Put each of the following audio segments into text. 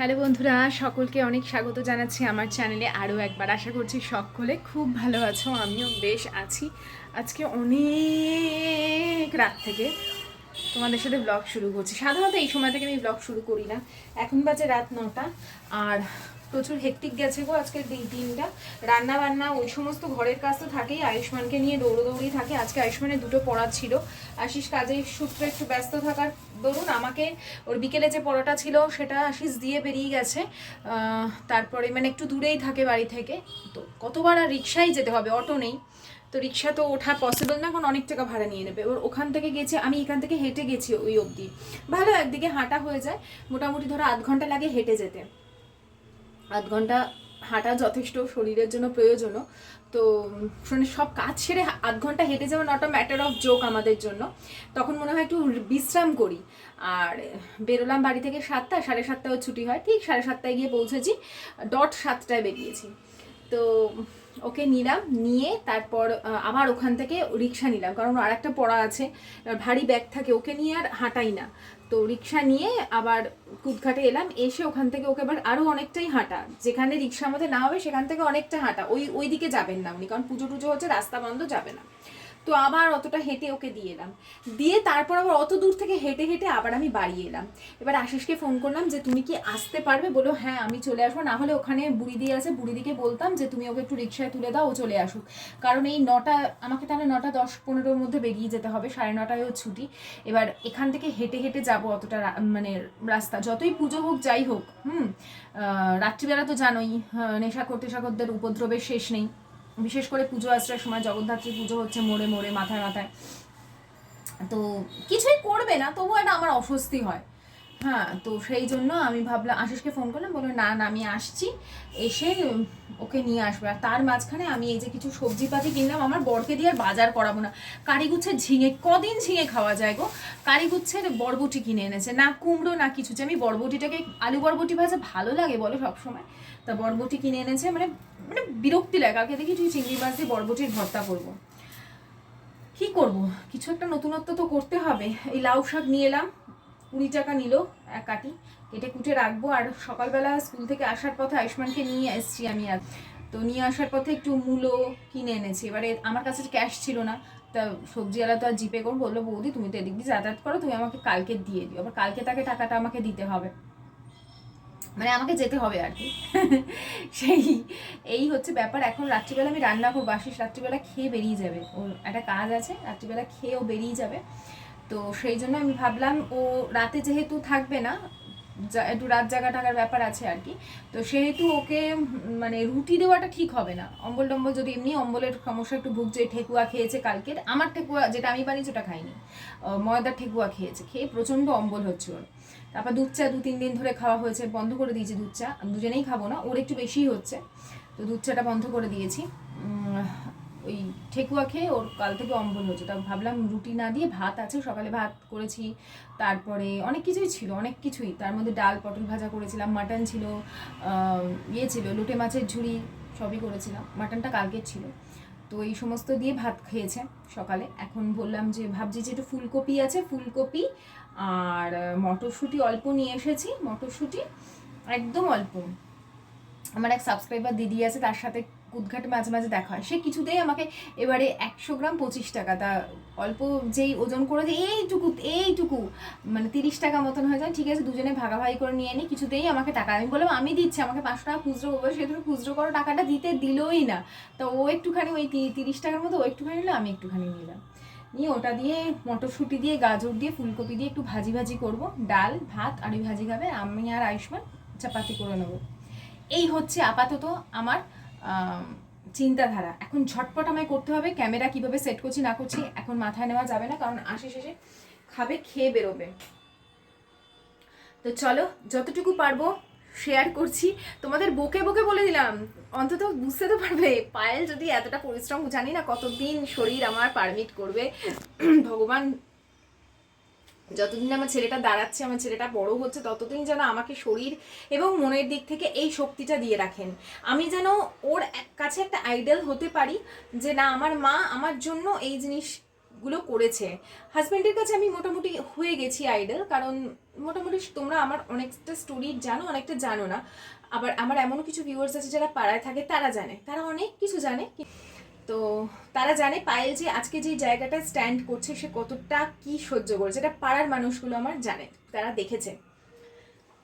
Hello বন্ধুরা, সকলকে অনেক স্বাগত জানাচ্ছি আমার চ্যানেলে। আরও একবার আশা করছি সকলে খুব ভালো আছো, আমিও বেশ আছি। আজকে অনেক রাত থেকে তোমাদের সাথে ব্লগ শুরু করছি। সাধারণত এই সময় থেকে আমি ব্লগ শুরু করি না। এখন বাজে রাত নটা, আর প্রচুর হেকটিক গেছে গো আজকের দিন দিনটা রান্না বান্না ওই সমস্ত ঘরের কাজ তো থাকেই, আয়ুষ্মানকে নিয়ে দৌড়োদৌড়ি থাকে। আজকে আয়ুষ্মানের দুটো পড়া ছিল। আশিস কাজের সূত্রে একটু ব্যস্ত থাকার দরুন আমাকে ওর বিকেলে যে পড়াটা ছিল সেটা আশিস দিয়ে বেরিয়ে গেছে তারপরে মানে একটু দূরেই থাকে বাড়ি থেকে। তো কতবার আর রিক্সায় যেতে হবে, অটো নেই। তো রিক্সা তো ওঠা পসিবল না কারণ অনেক টাকা ভাড়া নিয়ে নেবে। ওর ওখান থেকে গেছে, আমি এখান থেকে হেঁটে গেছি ওই অবধি। ভালো, একদিকে হাঁটা হয়ে যায়। মোটামুটি ধরো আধ ঘণ্টা লাগে হেঁটে যেতে। আধ ঘণ্টা হাঁটা যথেষ্ট শরীরের জন্য প্রয়োজনও। তো, শুনে, সব কাজ সেরে আধ ঘণ্টা হেঁটে যাওয়া not a matter of joke আমাদের জন্য। তখন মনে হয় একটু বিশ্রাম করি। আর বেরোলাম বাড়ি থেকে সাতটা, সাড়ে সাতটাও ছুটি হয়। ঠিক সাড়ে সাতটায় গিয়ে পৌঁছেছি ডট সাতটায় বেরিয়েছি। তো, ওকে নিলাম, নিয়ে তারপর আবার ওখান থেকে রিক্সা নিলাম। কারণ আর একটা পড়া আছে, ভারী ব্যাগ থাকে, ওকে নিয়ে আর হাঁটাই না। তো রিক্সা নিয়ে আবার কুদঘাটে এলাম, এসে ওখান থেকে ওকে আবার আরও অনেকটাই হাঁটা। যেখানে রিক্সা আমাদের না হবে, সেখান থেকে অনেকটা হাঁটা। ওই ওই দিকে যাবেন না উনি, কারণ পুজো টুজো হচ্ছে, রাস্তা বন্ধ যাবে না। তো আবার অতটা হেঁটে ওকে দিয়ে এলাম। দিয়ে তারপর আবার অত দূর থেকে হেঁটে হেঁটে আবার আমি বাড়ি এলাম। এবার আশিসকে ফোন করলাম যে তুমি কি আসতে পারবে? বলো হ্যাঁ আমি চলে আসব। না হলে ওখানে বুড়িদি আছে বুড়িদিকে বলতাম যে তুমি ওকে একটু রিক্সায় তুলে দাও ও চলে আসুক। কারণ এই নটা আমাকে তাহলে নটা দশ পনেরোর মধ্যে বেরিয়ে যেতে হবে সাড়ে নটায়ও ছুটি। এবার এখান থেকে হেঁটে হেঁটে যাব অতটা মানে রাস্তা। যতই পুজো হোক যাই হোক হুম রাত্রিবেলা তো জানোই আহ, নেশাখোর টেশাখোরদের উপদ্রবের শেষ নেই। বিশেষ করে পুজো আশ্রয়ের সময় জগদ্ধাত্রী পুজো হচ্ছে মোড়ে মোড়ে, মাথায় মাথায়। তো কিছুই করবে না তবু একটা আমার অস্বস্তি হয়। হ্যাঁ তো সেই জন্য আমি ভাবলাম, আশিসকে ফোন করলাম, বলল, না না, আমি আসছি। এসে ওকে নিয়ে আসবে। আর তার মাঝখানে আমি এই যে কিছু সবজি পাতি কিনলাম, আমার বরকে দিয়ে আর বাজার করাবো না। কারিগুচ্ছের ঝিঙে, কদিন ঝিঙে খাওয়া যায় গো? কারিগুচ্ছের বরবটি কিনে এনেছে। না কুমড়ো, না কিছু। যে আমি বরবটিটাকে, আলু বরবটি ভাজা ভালো লাগে বলো সবসময়। তা বরবটি কিনে এনেছে মানে মানে বিরক্তি লাগে। কালকে দেখি তুই চিংড়ি মাছ দিয়ে বরবটির ভর্তা করব। কি করব? কিছু একটা নতুনত্ব তো করতে হবে। এই লাউ শাক নিয়ে এলাম, কুড়ি টাকা নিল এক কাটি কেটে কুটে রাখব। আর সকালবেলা স্কুল থেকে আসার পথে আয়ুষ্মানকে নিয়ে এসেছি আমি আর। তো নিয়ে আসার পথে একটু মূলো কিনে এনেছি। এবারে আমার কাছে ক্যাশ ছিল না, তা সবজিওয়ালা তো আর জিপে করব। বলল, বৌদি, তুমি তো এদিক দিয়ে যাতায়াত করো, তুমি আমাকে কালকে দিয়ে দিও। আবার কালকে তাকে টাকাটা আমাকে দিতে হবে। মানে আমাকে যেতে হবে আর কি। সেই, এই হচ্ছে ব্যাপার। এখন রাত্রিবেলা আমি রান্না করব। আশিস রাত্রিবেলা খেয়ে বেরিয়ে যাবে। ওর একটা কাজ আছে, রাত্রিবেলা খেয়ে ও বেরিয়ে যাবে। তো সেই জন্য আমি ভাবলাম, ও রাতে যেহেতু থাকবে না একটু রাত জাগা টাকার ব্যাপার আছে আর কি। তো সেহেতু ওকে মানে রুটি দেওয়াটা ঠিক হবে না। অম্বল টম্বল যদি এমনি অম্বলের সমস্যা একটু ভুগছে, ঠেকুয়া খেয়েছে কালকে আমার ঠেকুয়া যেটা আমি বানিয়েছি ওটা খাইনি। ময়দার ঠেকুয়া খেয়েছে, খেয়ে প্রচণ্ড অম্বল হচ্ছে ওর। তারপর দুধ চা দু তিন দিন ধরে খাওয়া হয়েছে, বন্ধ করে দিয়েছি দুধ চা। দুজনেই খাব না, ওর একটু বেশিই হচ্ছে। তো দুধ চাটা বন্ধ করে দিয়েছি। ওই ঠেকুয়া খেয়ে ওর কাল থেকে অম্বল হচ্ছে তা ভাবলাম রুটি না দিয়ে ভাত আছে, সকালে ভাত করেছি। তারপরে অনেক কিছুই ছিল, অনেক কিছুই। তার মধ্যে ডাল, পটল ভাজা করেছিলাম, মাটন ছিল ইয়ে ছিল, লোটে মাছের ঝুড়ি সবই করেছিলাম। মাটনটা কালকের ছিল। তো এই সমস্ত দিয়ে ভাত খেয়েছে সকালে। এখন বললাম যে, ভাবছি যে একটু ফুলকপি আছে, ফুলকপি আর মটরশুঁটি অল্প নিয়ে এসেছি। মটরশুঁটি একদম অল্প। আমার এক সাবস্ক্রাইবার দিদি আছে, তার সাথে কুদঘাটে মাঝে মাঝে দেখা হয়। সে কিছুতেই আমাকে এবারে একশো গ্রাম পঁচিশ টাকা তা অল্প যেই ওজন করে যে এইটুকু এইটুকু মানে তিরিশ টাকা মতন হয়ে যায়। ঠিক আছে দুজনে ভাগাভাগি করে নিয়ে নিই কিছুতেই আমাকে টাকা আমি বললাম আমি দিচ্ছি আমাকে পাঁচশো টাকা খুচরো করব সে তুমি খুচরো করো টাকাটা দিতে দিলই না। তো ও একটুখানি ওই তিরিশ টাকার মতো ও একটুখানি নিল আমি একটুখানি নিলাম। নিয়ে ওটা দিয়ে মটরশুঁটি দিয়ে গাজর দিয়ে ফুলকপি দিয়ে একটু ভাজি ভাজি করব। ডাল ভাত আর ভাজি খাবে আমি আর আয়ুষ্মান চাপাতি করে নেব। এই হচ্ছে আপাতত আমার আম, চিন্তাধারা। এখন ঝটপট আমায় করতে হবে ক্যামেরা কীভাবে সেট করছি, না করছি, এখন মাথায় নেওয়া যাবে না, কারণ আসে শেষে খাবে, খেয়ে বেরোবে। তো চলো, যতটুকু পারব শেয়ার করছি। তোমাদের বকে বকে বলে দিলাম, অন্তত বুঝতে তো পারবে, পায়েল যদি এতটা পরিশ্রম, জানি না কতদিন শরীর আমার পারমিট করবে। ভগবান যতদিন আমার ছেলেটা দাঁড়াচ্ছে, আমার ছেলেটা বড় হচ্ছে, ততদিন যেন আমাকে শরীর এবং মনের দিক থেকে এই শক্তিটা দিয়ে রাখেন। আমি যেন ওর এক- কাছে একটা আইডল হতে পারি যে না, আমার মা আমার জন্য এই জিনিসগুলো করেছে। হাজব্যান্ডের কাছে আমি মোটামুটি হয়ে গেছি আইডল কারণ মোটামুটি তোমরা আমার অনেকটা স্টোরি জানো, অনেকটা জানো না। আবার আমার এমন কিছু ভিউয়ার্স আছে যারা পাড়ায় থাকে, তারা জানে, তারা অনেক কিছু জানে। তো তারা জানে পায়েল যে আজকে যে জায়গাটা স্ট্যান্ড করছে সে কতটা কি সহ্য করেছে এটা পাড়ার মানুষগুলো আমার জানে, তারা দেখেছে।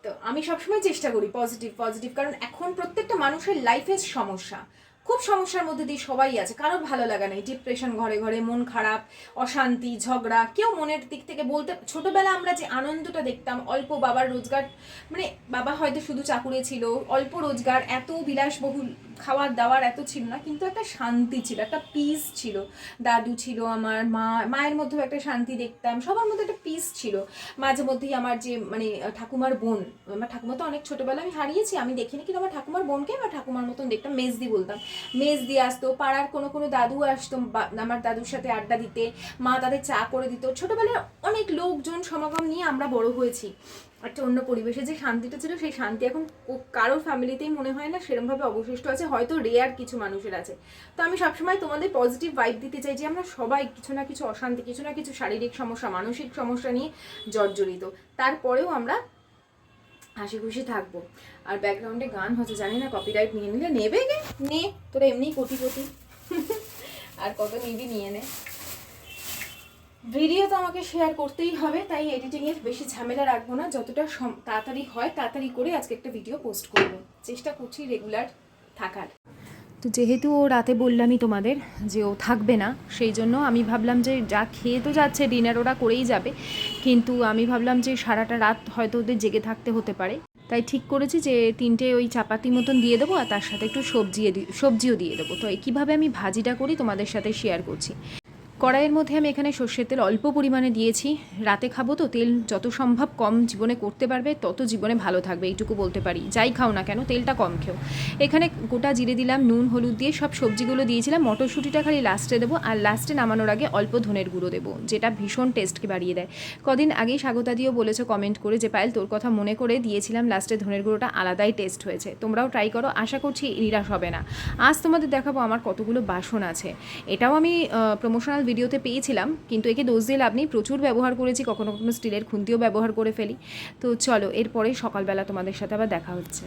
তো আমি সবসময় চেষ্টা করি পজিটিভ পজিটিভ কারণ এখন প্রত্যেকটা মানুষের লাইফের সমস্যা। খুব সমস্যার মধ্যে দিয়ে সবাই আছে কারোর ভালো লাগা নেই ডিপ্রেশন ঘরে ঘরে, মন খারাপ, অশান্তি, ঝগড়া, কেউ মনের দিক থেকে বলতে, ছোটবেলা আমরা যে আনন্দটা দেখতাম, অল্প বাবার রোজগার মানে বাবা হয়তো শুধু চাকুরে ছিল, অল্প রোজগার, এত বিলাসবহুল খাওয়ার দাওয়ার এত ছিল না, কিন্তু একটা শান্তি ছিল, একটা পিস ছিল। দাদু ছিল আমার, মা, মায়ের মধ্যেও একটা শান্তি দেখতাম, সবার মধ্যে একটা পিস ছিল। মাঝে মধ্যেই আমার যে মানে ঠাকুমার বোন, আমার ঠাকুমা তো অনেক ছোটবেলা আমি হারিয়েছি, আমি দেখিনি, কিন্তু আমার ঠাকুমার বোনকে আমার ঠাকুমার মতন দেখতাম, মেজদি বলতাম। মেজদি আসতো, পাড়ার কোনো কোনো দাদু আসতো আমার দাদুর সাথে আড্ডা দিতে, মা তাদের চা করে দিত। ছোটোবেলায় অনেক লোকজন সমাগম নিয়ে আমরা বড় হয়েছি। একটা অন্য পরিবেশে যে শান্তিটা ছিল, সেই শান্তি এখন কারোর ফ্যামিলিতেই মনে হয় না সেরকমভাবে অবশিষ্ট আছে, হয়তো রেয়ার কিছু মানুষের আছে। তো আমি সবসময় তোমাদের পজিটিভ ভাইব দিতে চাই যে আমরা সবাই কিছু না কিছু অশান্তি, কিছু না কিছু শারীরিক সমস্যা, মানসিক সমস্যা নিয়ে জর্জরিত। তারপরেও আমরা হাসি খুশি থাকব। আর ব্যাকগ্রাউন্ডে গান হচ্ছে, জানি না কপিরাইট নিয়ে নিলে নেবে গে নে, তোরা এমনি কোটি কোটি। আর কত নিবি নিয়ে নে। ভিডিও তো আমাকে শেয়ার করতেই হবে, তাই এডিটিংয়ের বেশি ঝামেলা রাখব না। যতটা তাড়াতাড়ি হয়, তাড়াতাড়ি করে আজকে একটা ভিডিও পোস্ট করব। চেষ্টা করছি রেগুলার থাকার। তো যেহেতু ও রাতে বললামই তোমাদের যে ও থাকবে না, সেই জন্য আমি ভাবলাম যে যা খেয়ে তো যাচ্ছে ডিনার ওরা করেই যাবে। কিন্তু আমি ভাবলাম যে সারাটা রাত হয়তো ওদের জেগে থাকতে হতে পারে। তাই ঠিক করেছি যে তিনটে ওই চাপাতি মতন দিয়ে দেবো আর তার সাথে একটু সবজি সবজিও দিয়ে দেবো। তো কীভাবে আমি ভাজিটা করি তোমাদের সাথে শেয়ার করছি। কড়াইয়ের মধ্যে আমি এখানে সর্ষের তেল অল্প পরিমাণে দিয়েছি। রাতে খাব তো, তেল যত সম্ভব কম জীবনে করতে পারবে, তত জীবনে ভালো থাকবে, এইটুকু বলতে পারি। যাই খাও না কেন, তেলটা কম খেও। এখানে গোটা জিরে দিলাম, নুন, হলুদ দিয়ে সব সবজিগুলো দিয়েছিলাম। মটরশুঁটিটা খালি লাস্টে দেবো, আর লাস্টে নামানোর আগে অল্প ধনের গুঁড়ো দেবো, যেটা ভীষণ টেস্টকে বাড়িয়ে দেয়। কদিন আগেই স্বাগতা দিয়েও বলেছ কমেন্ট করে যে, পায়েল, তোর কথা মনে করে দিয়েছিলাম লাস্টে ধনের গুঁড়োটা আলাদাই টেস্ট হয়েছে। তোমরাও ট্রাই করো, আশা করছি নিরাশ হবে না। আজ তোমাদের দেখাবো আমার কতগুলো বাসন আছে। এটাও আমি প্রমোশনাল ভিডিওতে পেয়েছিলাম, কিন্তু একে দোষ দিয়ে লাভ নেই। প্রচুর ব্যবহার করেছি, কখনো কখনো স্টিলের খুন্তিও ব্যবহার করে ফেলি। তো চলো, এরপরে সকালবেলা তোমাদের সাথে আবার দেখা হচ্ছে।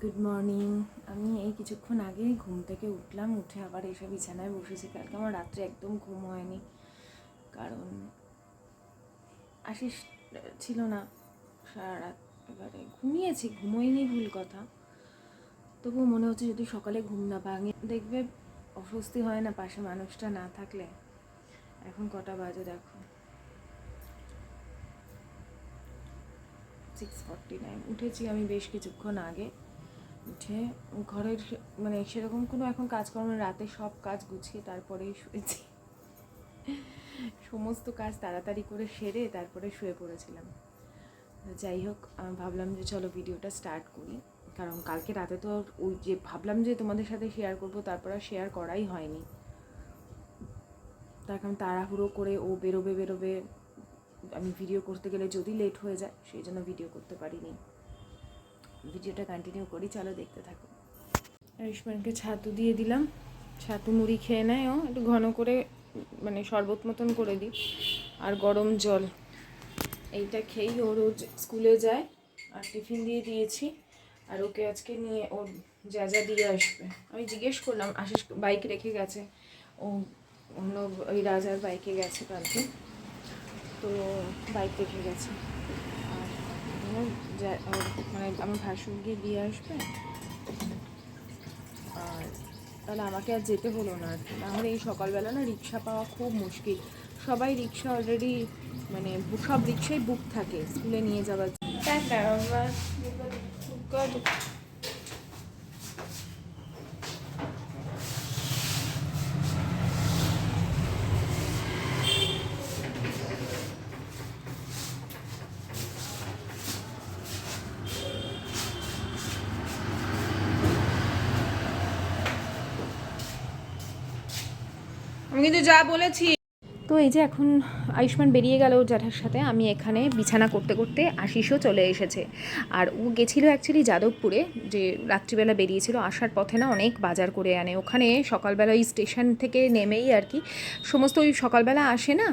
গুড মর্নিং আমি এই কিছুক্ষণ আগে ঘুম থেকে উঠলাম, উঠে আবার এসে বিছানায় বসেছি। কালকে আমার রাত্রে একদম ঘুম হয়নি। কারণ আশিস ছিল না সারা রাত এবারে ঘুমিয়েছি, ঘুমোইনি ভুল কথা। তবুও মনে হচ্ছে যদি সকালে ঘুম না ভাঙে, দেখবে অস্বস্তি হয় না পাশে মানুষটা না থাকলে। এখন কটা বাজে দেখো। সিক্স ফর্টি নাইন উঠেছি আমি বেশ কিছুক্ষণ আগে। উঠে ঘরের মানে সেরকম কোনো এখন কাজকর্ম। রাতে সব কাজ গুছিয়ে তারপরেই শুয়েছি। সমস্ত কাজ তাড়াতাড়ি করে সেরে তারপরে শুয়ে পড়েছিলাম। যাই হোক ভাবলাম যে চলো ভিডিওটা স্টার্ট করি। কারণ কালকে রাতে তো ওই যে ভাবলাম যে তোমাদের সাথে শেয়ার করব, তারপর শেয়ার করাই হয়নি। তার কারণ তাড়াহুড়ো করে ও বেরোবে বেরোবে, আমি ভিডিও করতে গেলে যদি লেট হয়ে যায়, সেই জন্য ভিডিও করতে পারিনি। ভিডিওটা কন্টিনিউ করি, চলো দেখতে থাকো। আয়ুষ্মানকে ছাতু দিয়ে দিলাম। ছাতু মুড়ি খেয়ে নেয় ও, একটু ঘন করে মানে শরবত মতন করে দিই। আর গরম জল। এইটা খেয়েই ও রোজ স্কুলে যায়, আর টিফিন দিয়ে দিয়েছি। আর ওকে আজকে নিয়ে ওর যা যা দিয়ে আসবে। আমি জিজ্ঞেস করলাম, আশিস বাইক রেখে গেছে। ও অন্য ওই রাজার বাইকে গেছে কালকে। তো বাইক রেখে গেছে। আর মানে আমার ভাসুর গিয়ে দিয়ে আসবে। আর তাহলে আমাকে আর যেতে হলো না। আর এই সকালবেলা না রিক্সা পাওয়া খুব মুশকিল। সবাই রিক্সা অলরেডি মানে সব রিক্সাই বুক থাকে স্কুলে নিয়ে যাওয়ার জন্য। কিন্তু যা বলেছি। তো এই যে এখন আয়ুষ্মান বেরিয়ে গেল জ্যাঠার সাথে, আমি এখানে বিছানা করতে করতে আশিসও চলে এসেছে। আর ও গেছিল অ্যাকচুয়ালি যাদবপুরে, যে রাত্রিবেলা বেরিয়েছিল, আসার পথে না অনেক বাজার করে আনে। ওখানে সকালবেলা ওই স্টেশন থেকে নেমেই আর কি, সমস্ত ওই সকালবেলা আসে না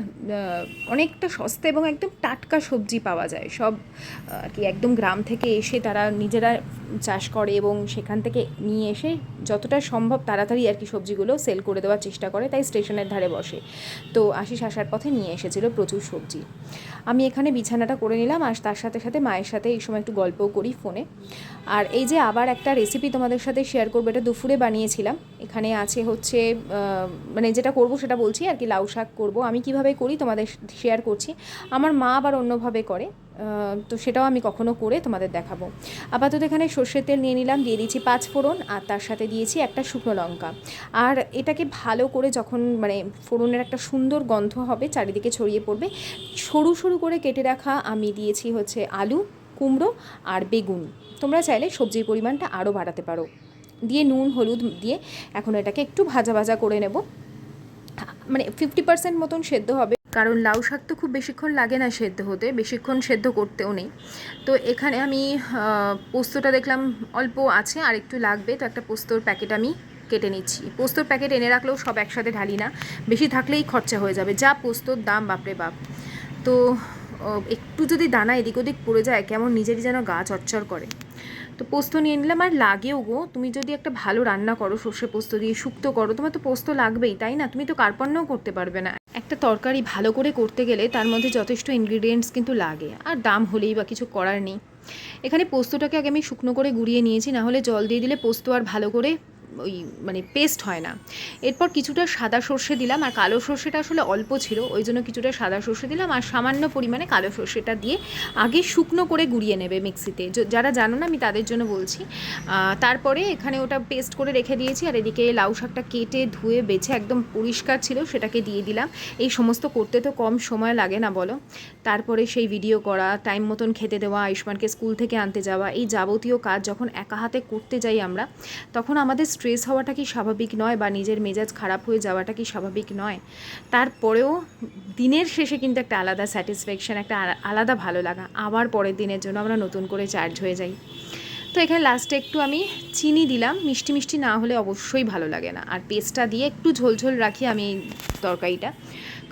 অনেকটা সস্তা এবং একদম টাটকা সবজি পাওয়া যায়। সব আর কি একদম গ্রাম থেকে এসে তারা নিজেরা চাষ করে এবং সেখান থেকে নিয়ে এসে যতটা সম্ভব তাড়াতাড়ি আর কি সবজিগুলো সেল করে দেওয়ার চেষ্টা করে, তাই স্টেশনের ধারে বসে। তো আশিস আসার পথে নিয়ে এসেছিল প্রচুর সবজি। আমি এখানে বিছানাটা করে নিলাম আর তার সাথে সাথে মায়ের সাথে এই সময় একটু গল্পও করি ফোনে। আর এই যে আবার একটা রেসিপি তোমাদের সাথে শেয়ার করব, এটা দুপুরে বানিয়েছিলাম। এখানে আছে হচ্ছে মানে যেটা করব সেটা বলছি আর কি, লাউ শাক করব। আমি কীভাবে করি তোমাদের শেয়ার করছি। আমার মা আবার অন্যভাবে করে। তো সেটাও আমি কখনো করে তোমাদের দেখাবো। আপাতত এখানে সর্ষের তেল নিয়ে নিলাম, দিয়ে দিয়েছি পাঁচ ফোড়ন, আর তার সাথে দিয়েছি একটা শুকনো লঙ্কা। আর এটাকে ভালো করে যখন মানে ফোড়নের একটা সুন্দর গন্ধ হবে, চারিদিকে ছড়িয়ে পড়বে, সরু সরু করে কেটে রাখা আমি দিয়েছি হচ্ছে আলু, কুমড়ো আর বেগুন। তোমরা চাইলে সবজির পরিমাণটা আরও বাড়াতে পারো। দিয়ে নুন, হলুদ দিয়ে এখন এটাকে একটু ভাজা ভাজা করে নেব। মানে ফিফটি পার্সেন্ট মতন সেদ্ধ হবে। কারণ লাউ শাক তো খুব বেশিক্ষণ লাগে না সেদ্ধ হতে, বেশিক্ষণ সেদ্ধ করতেও নেই। তো এখানে আমি পোস্তটা দেখলাম অল্প আছে, আর একটু লাগবে, তো একটা পোস্তর প্যাকেট আমি কেটে নিচ্ছি। পোস্তর প্যাকেট এনে রাখলেও সব একসাথে ঢালি না, বেশি থাকলেই খরচা হয়ে যাবে, যা পোস্তর দাম, বাপরে বাপ। তো একটু যদি দানা এদিক ওদিক পড়ে যায়, কেমন নিজেরই যেন গা চচ্চর করে। তো পোস্ত নিয়ে নিলাম, আর লাগেও গো, তুমি যদি একটা ভালো রান্না করো, সর্ষে পোস্ত দিয়ে শুক্তো করো, তোমার তো পোস্ত লাগবেই, তাই না? তুমি তো কার্পণ্যও করতে পারবে না। একটা তরকারি ভালো করে করতে গেলে তার মধ্যে যথেষ্ট ইনগ্রিডিয়েন্টস কিন্তু লাগে। আর দাম হলেই বা কিছু করার নেই। এখানে পোস্তটাকে আগে আমি শুকনো করে গুঁড়িয়ে নিয়েছি না হলে জল দিয়ে দিলে পোস্ত আর ভালো করে ওই মানে পেস্ট হয় না। এরপর কিছুটা সাদা সর্ষে দিলাম আর কালো সর্ষেটা আসলে অল্প ছিল, ওই জন্য কিছুটা সাদা সর্ষে দিলাম আর সামান্য পরিমাণে কালো সর্ষেটা দিয়ে আগে শুকনো করে গুঁড়িয়ে নেবে মিক্সিতে। যারা জানো না আমি তাদের জন্য বলছি তারপরে এখানে ওটা পেস্ট করে রেখে দিয়েছি আর এদিকে লাউ শাকটা কেটে ধুয়ে বেছে একদম পরিষ্কার ছিল, সেটাকে দিয়ে দিলাম। এই সমস্ত করতে তো কম সময় লাগে না বলো। তারপরে সেই ভিডিও করা টাইম মতন খেতে দেওয়া, আয়ুষ্মানকে স্কুল থেকে আনতে যাওয়া, এই যাবতীয় কাজ যখন একা হাতে করতে যাই আমরা, তখন আমাদের স্ট্রেস হওয়াটা কি স্বাভাবিক নয় বা নিজের মেজাজ খারাপ হয়ে যাওয়াটা কি স্বাভাবিক নয়? তারপরেও দিনের শেষে কিন্তু একটা আলাদা স্যাটিসফ্যাকশান একটা আলাদা ভালো লাগা। আবার পরের দিনের জন্য আমরা নতুন করে চার্জ হয়ে যাই। তো এখানে লাস্টে একটু আমি চিনি দিলাম। মিষ্টি মিষ্টি না হলে অবশ্যই ভালো লাগে না। আর পেস্টটা দিয়ে একটু ঝোলঝোল রাখি আমি তরকারিটা।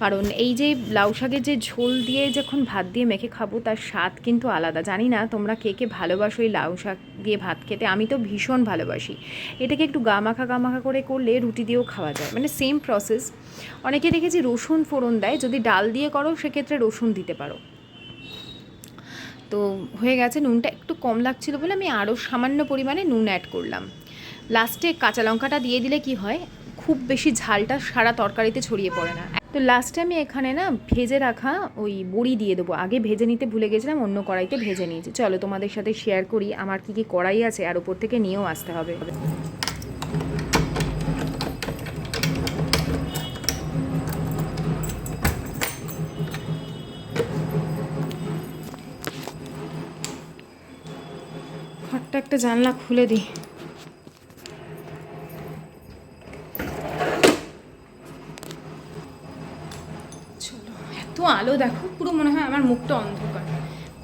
কারণ এই যে লাউ শাকের যে ঝোল দিয়ে যখন ভাত দিয়ে মেখে খাব, তার স্বাদ কিন্তু আলাদা। জানি না তোমরা কে কে ভালোবাসো এই লাউ শাক দিয়ে ভাত খেতে। আমি তো ভীষণ ভালোবাসি। এটাকে একটু গামাখা গামাখা করে করলে রুটি দিয়েও খাওয়া যায়। মানে সেম প্রসেস অনেকে দেখেছি রসুন ফোড়ন দেয়। যদি ডাল দিয়ে করো, সেক্ষেত্রে রসুন দিতে পারো। তো হয়ে গেছে, নুনটা একটু কম লাগছিল বলে আমি আরও সামান্য পরিমাণে নুন অ্যাড করলাম। লাস্টে কাঁচা লঙ্কাটা দিয়ে দিলে কি হয়? খুব বেশি ঝালটা সারা তরকারিতে ছড়িয়ে পড়ে না। তো লাস্টে আমি এখানে না ভেজে রাখা ওই বড়ি দিয়ে দেবো। আগে ভেজে নিতে ভুলে গেছিলাম, অন্য কড়াইতে ভেজে নিয়েছি। চলো তোমাদের সাথে শেয়ার করি আমার কি কি কড়াই আছে, আর ওপর থেকে নিয়েও আসতে হবে। একটা জানলা খুলে দিই চলো এত আলো দেখো, পুরো মনে হয় আমার মুখটা অন্ধকার।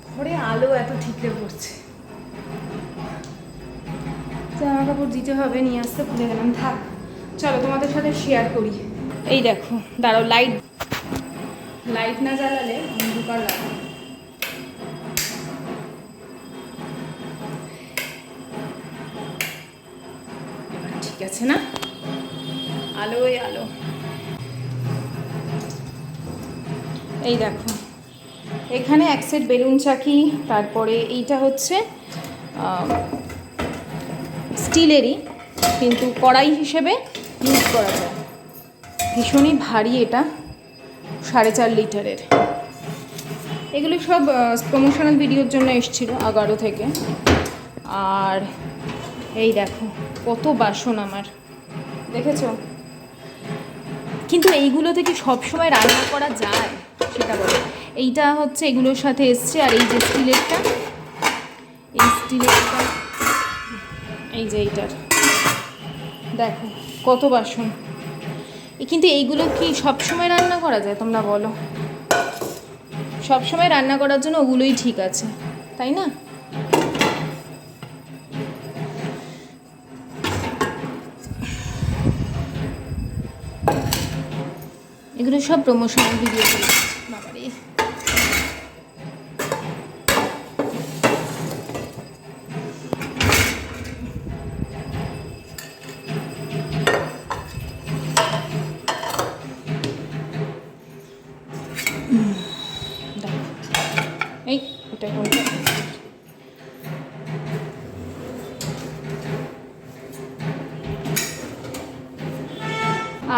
ঘরে আলো এত ঠিকরে পড়ছে। জামা কাপড় দিতে হবে, নিয়ে আসতে ভুলে গেলাম। থাক, চলো তোমাদের সাথে শেয়ার করি। এই দেখো, দাঁড়াও লাইট লাইট না জ্বালালে অন্ধকার লাগে। ঠিক আছে না? আলোয় আলো। এই দেখো। এখানে এক সেট বেলুন চাকি তারপরে এইটা হচ্ছে স্টিলেরই, কিন্তু কড়াই হিসেবে ইউজ করা যায়। ভীষণই ভারী এটা, সাড়ে চার লিটারের। এগুলো সব প্রমোশনাল ভিডিওর জন্য এসেছিল আগারো থেকে। আর এই দেখো, কত বাসন আমার। দেখেছ? কিন্তু এইগুলো থেকে সবসময় রান্না করা যায়। সেটা বলো। এইটা হচ্ছে এগুলোর সাথে এসছে, আর এই যে স্টিলেরটা, এই স্টিলেরটা, এই যে এইটার। দেখো, কত বাসন। কিন্তু এইগুলো কি সব সময় রান্না করা যায় তোমরা বলো? সব সময় রান্না করার জন্য ওগুলোই ঠিক আছে, তাই না? এগুলো সব প্রমোশনাল ভিডিও দাও। এই ওটা কোনটা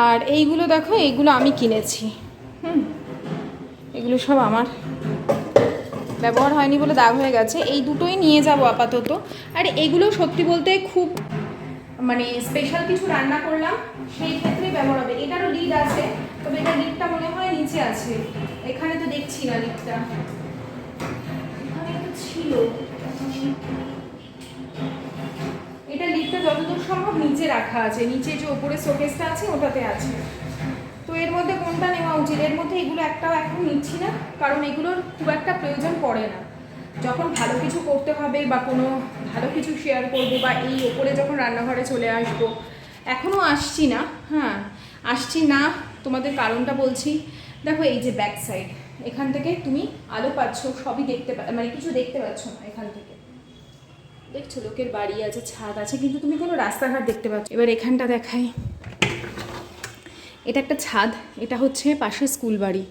আর এইগুলো দেখো এইগুলো আমি কিনেছি। এগুলো সব আমার। ব্যবহার হয়নি বলে দাগ হয়ে গেছে। এই দুটোই নিয়ে যাব আপাতত। আর এগুলো সত্যি বলতে খুব মানে স্পেশাল কিছু রান্না করলাম। সেই ক্ষেত্রে ব্যবহার হবে। এটারও লিড আছে, তবে এটা লিডটা মনে হয় নিচে আছে। এখানে তো দেখছি না লিডটা ছিল। এটা লিডটা যতদূর সম্ভব নিচে রাখা আছে। নিচে যে ওপরে শোকেসটা আছে, ওটাতে আছে। তো এর মধ্যে কোনটা নেওয়া উচিত। এর মধ্যে এগুলো একটাও এখন নিচ্ছি না, কারণ এগুলোর খুব একটা প্রয়োজন পড়ে না। যখন ভালো কিছু করতে হবে বা কোনো ভালো কিছু শেয়ার করব বা এই ওপরে যখন রান্নাঘরে চলে আসব এখনও আসছি না হ্যাঁ আসছি না। তোমাদের কারণটা বলছি। দেখো, এই যে ব্যাক সাইড এখান থেকে তুমি আলো পাচ্ছ, সবই দেখতে মানে কিছু দেখতে পাচ্ছ না এখান থেকে। দেখছ, লোকের বাড়ি আছে, ছাদ আছে, কিন্তু তুমি কোনো রাস্তাঘাট দেখতে পাচ্ছ এবার এখানটা দেখাই। এটা একটা ছাদ, এটা হচ্ছে পাশে স্কুল বাড়ি।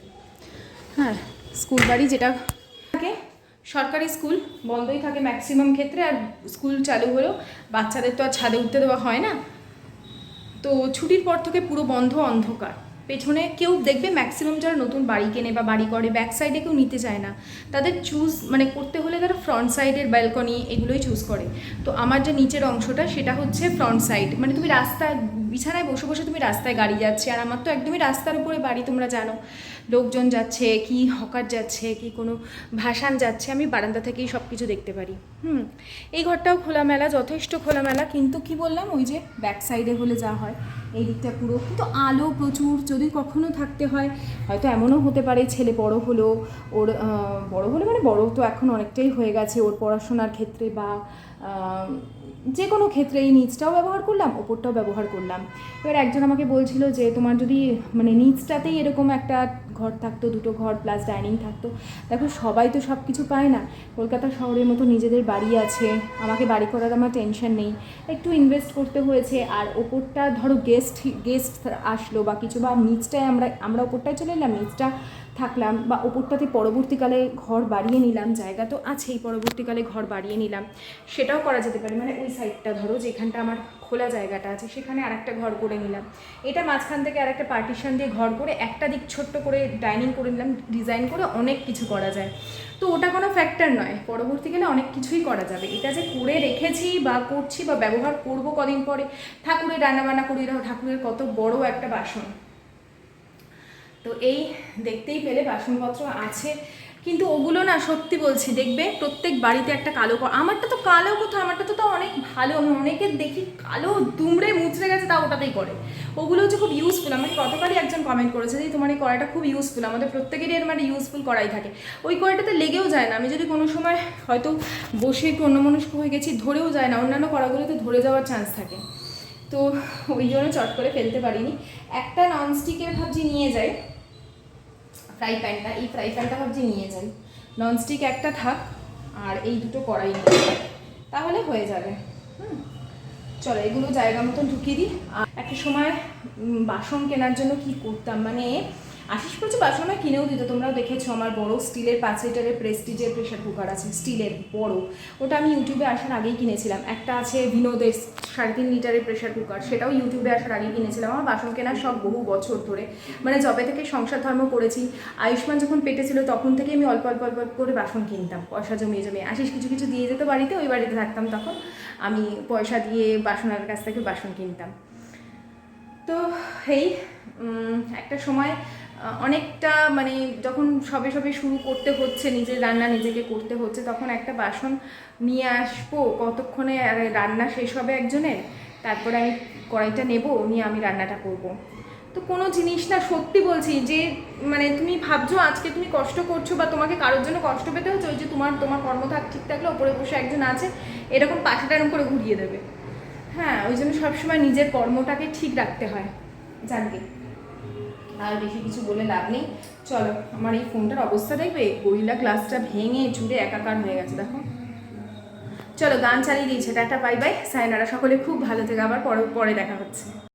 হ্যাঁ স্কুল বাড়ি যেটা থাকে, সরকারি স্কুল, বন্ধই থাকে ম্যাক্সিমাম ক্ষেত্রে আর স্কুল চালু হলেও বাচ্চাদের তো আর ছাদে উঠতে দেওয়া হয় না। তো ছুটির পর থেকে পুরো বন্ধ অন্ধকার। পেছনে কেউ দেখবে ম্যাক্সিমাম যারা নতুন বাড়ি কেনে বা বাড়ি করে ব্যাক সাইডে কেউ নিতে চায় না। তাদের চুজ মানে করতে হলে তারা ফ্রন্ট সাইডের ব্যালকনি এগুলোই চুজ করে। তো আমার যে নিচের অংশটা, সেটা হচ্ছে ফ্রন্ট সাইড মানে তুমি রাস্তায় বিছানায় বসে বসে তুমি রাস্তায় গাড়ি যাচ্ছে, আর আমার তো একদমই রাস্তার উপরে বাড়ি, তোমরা জানো। লোকজন যাচ্ছে, কি হকার যাচ্ছে, কি কোনো ভাসান যাচ্ছে, আমি বারান্দা থেকেই সব কিছু দেখতে পারি। হুম, এই ঘরটাও খোলামেলা, যথেষ্ট খোলামেলা, কিন্তু কি বললাম, ওই যে ব্যাক সাইডে হলে যা হয়, এই দিকটা পুরো, কিন্তু আলো প্রচুর, যদি কখনো থাকতে হয়, হয়তো এমনও হতে পারে, ছেলে বড় হলো, ওর বড় হলো মানে বড় তো এখন অনেকটাই হয়ে গেছে, ওর পড়াশোনার ক্ষেত্রে বা যে কোনো ক্ষেত্রে এই নিচটাও ব্যবহার করলাম, ওপরটাও ব্যবহার করলাম। এবার একজন আমাকে বলছিল যে, তোমার যদি মানে নিচটাতেই এরকম একটা ঘর থাকতো, দুটো ঘর প্লাস ডাইনিং থাকতো। দেখো সবাই তো সব কিছু পায় না। কলকাতা শহরের মতো নিজেদের বাড়ি আছে। আমাকে বাড়ি করার আমার টেনশন নেই। একটু ইনভেস্ট করতে হয়েছে। আর ওপরটা ধরো গেস্ট গেস্ট আসলো বা কিছু বা নিচটায় আমরা আমরা ওপরটায় চলে এলাম, নিচটা থাকলাম বা ওপরটাতে পরবর্তীকালে ঘর বাড়িয়ে নিলাম, জায়গা তো আছেই, পরবর্তীকালে ঘর বাড়িয়ে নিলাম। সেটাও করা যেতে পারে। মানে ওই সাইডটা ধরো যেখানটা আমার খোলা জায়গাটা আছে, সেখানে আরেকটা ঘর করে নিলাম। এটা মাঝখান থেকে আরেকটা পার্টিশন দিয়ে ঘর করে একটা দিক ছোট্ট করে ডাইনিং করে নিলাম ডিজাইন করে অনেক কিছু করা যায়। তো ওটা কোনো ফ্যাক্টর নয়, পরবর্তীকালে অনেক কিছুই করা যাবে। এটা যে করে রেখেছি বা করছি বা ব্যবহার করব কদিন পরে, ঠাকুরের রান্নাবান্না করি ঠাকুরের কত বড় একটা বাসন। তো এই দেখতেই পেলে বাসনপত্র আছে। কিন্তু ওগুলো না সত্যি বলছি, দেখবে প্রত্যেক বাড়িতে একটা কালো আমারটা তো কালো কোথাও, আমারটা তো তাও অনেক ভালো, আমি অনেকের দেখি কালো দুমড়ে মুচড়ে গেছে তা ওটাতেই করে। ওগুলো হচ্ছে খুব ইউজফুল আমাকে গতকালই একজন কমেন্ট করেছে যে, তোমার এই কড়াইটা খুব ইউজফুল আমাদের প্রত্যেকেরই এর মানে ইউজফুল করাই থাকে। ওই কড়াইটাতে লেগেও যায় না, আমি যদি কোনো সময় হয়তো বসে একটু অন্যমনস্ক হয়ে গেছি, ধরেও যায় না, অন্যান্য কড়াগুলোতে ধরে যাওয়ার চান্স থাকে। তো ওই জন্য চট করে ফেলতে পারিনি। একটা ননস্টিকের ভাবছি নিয়ে যাই। ফ্রাই প্যানটা এই ফ্রাই প্যানটা ভাবছি নিয়ে যাই। ননস্টিক একটা থাক, আর এই দুটো কড়াই নিয়ে। তাহলে হয়ে যাবে। হুম। চলো, এগুলো জায়গা মতন ঢুকিয়ে দিই। আর একটা সময় বাসন কেনার জন্য কি করতাম? মানে আশিস করছে বাসন আমায় কিনেও দিত। তোমরাও দেখেছ আমার বড় স্টিলের পাঁচ লিটারের প্রেস্টিজের প্রেশার কুকার আছে, স্টিলের বড়। ওটা আমি ইউটিউবে আসার আগেই কিনেছিলাম। একটা আছে বিনোদের সাড়ে তিন লিটারের প্রেশার কুকার সেটাও ইউটিউবে আসার আগেই কিনেছিলাম। আমার বাসন কেনার সব বহু বছর ধরে। মানে যবে থেকে সংসার ধর্ম করেছি। আয়ুষ্মান যখন পেটে ছিল, তখন থেকে আমি অল্প অল্প অল্প করে বাসন কিনতাম, পয়সা জমিয়ে জমিয়ে। আশিস কিছু কিছু দিয়ে যেত বাড়িতে, ওই বাড়িতে থাকতাম তখন। আমি পয়সা দিয়ে বাসনের কাছ থেকে বাসন কিনতাম। তো, এই একটা সময় অনেকটা মানে যখন সবে সবে শুরু করতে হচ্ছে, নিজের রান্না নিজেকে করতে হচ্ছে, তখন একটা বাসন নিয়ে আসব, কতক্ষণে রান্না শেষ হবে একজনের? তারপরে আমি কড়াইটা নেব, নিয়ে আমি রান্নাটা করব। তো কোনো জিনিস না, সত্যি বলছি যে মানে তুমি ভাবছ আজকে তুমি কষ্ট করছ বা তোমাকে কারোর জন্য কষ্ট পেতে হচ্ছে, ওই যে তোমার তোমার কর্ম থাক ঠিক থাকলে ওপরে বসে একজন আছে, এরকম পাখাটা এরকম করে ঘুরিয়ে দেবে। হ্যাঁ ওই জন্য সবসময় নিজের কর্মটাকে ঠিক রাখতে হয়। জানকে আর বেশি কিছু বলে লাভ নেই। চলো, আমার এই ফোনটার অবস্থা দেখবে? গরিলা গ্লাসটা ভেঙে চুড়ে একাকার হয়ে গেছে, দেখো। চলো, গান চালিয়ে দিয়েছে। Tata, bye bye. সায়নারা সকলে খুব ভালো থেকে। আবার পরে পরে দেখা হচ্ছে।